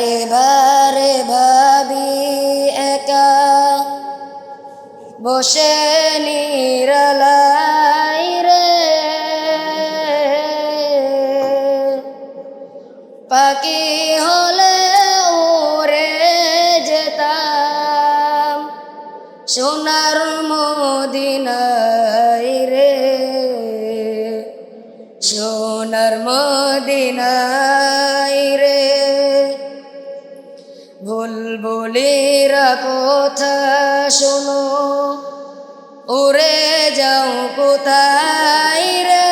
বারে বারে ভাবি একা। বসে নিরলাই রে। পাখি হলে উড়ে যেতাম, সোনার মদিনাই রে। সোনার মদিনাই রে বুলবুলিরা কথা শোনো। উড়ে যাও কোথায় রে?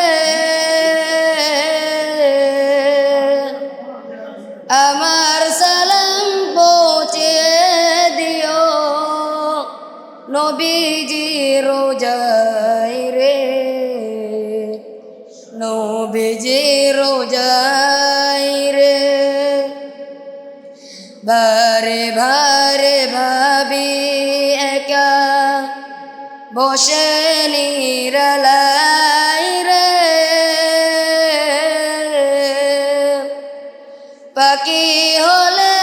আমার সালাম পৌঁছে দিও। নবীজি রোজাই রে। নবীজি রোজাই বারে বারে ভাবি একা। বসে নিরলাই রে। পাখি হলে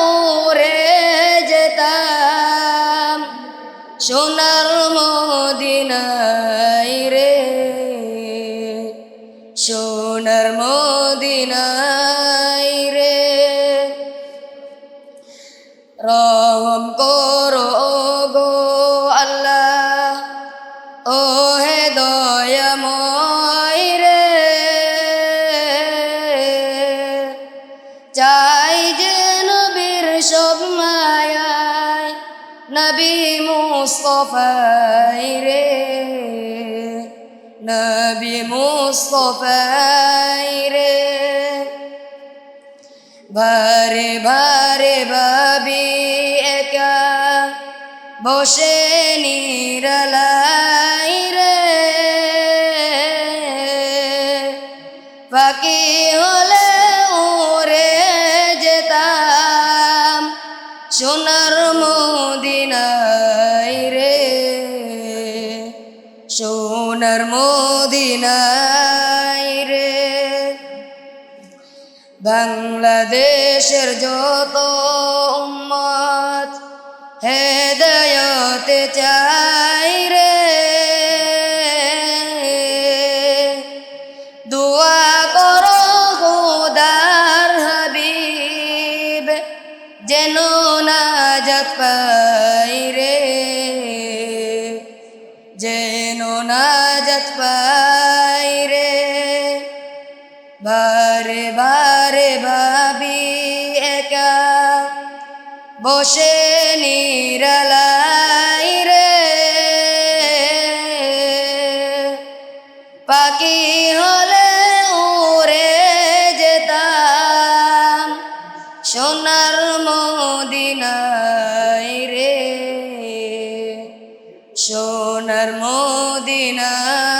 উড়ে যেতাম। সোনার রহম করো গো আল্লাহ ও হে দয়াময় রে। চাই যে নবীর সব মায়ায় নবী মুস্তফাই রে। নবী মুস্তফাই রে। ভারে ভারে ভাবি বসে নিরলাই রে। পাখি হলে উড়ে যেতাম সোনার মদিনাই রে। সোনার মদিনাই রে। বাংলাদেশের যত উম্মত হেদয়তে চাই রে। দোয়া করো খোদার হাবিব, যেন নাজাত পাই রে। যেন নাজাত পাই রে। বারে বারে বসে নিরলাই রে। পাখি হলে উড়ে যেতাম সোনার মদিনাই রে। সোনার মদিনাই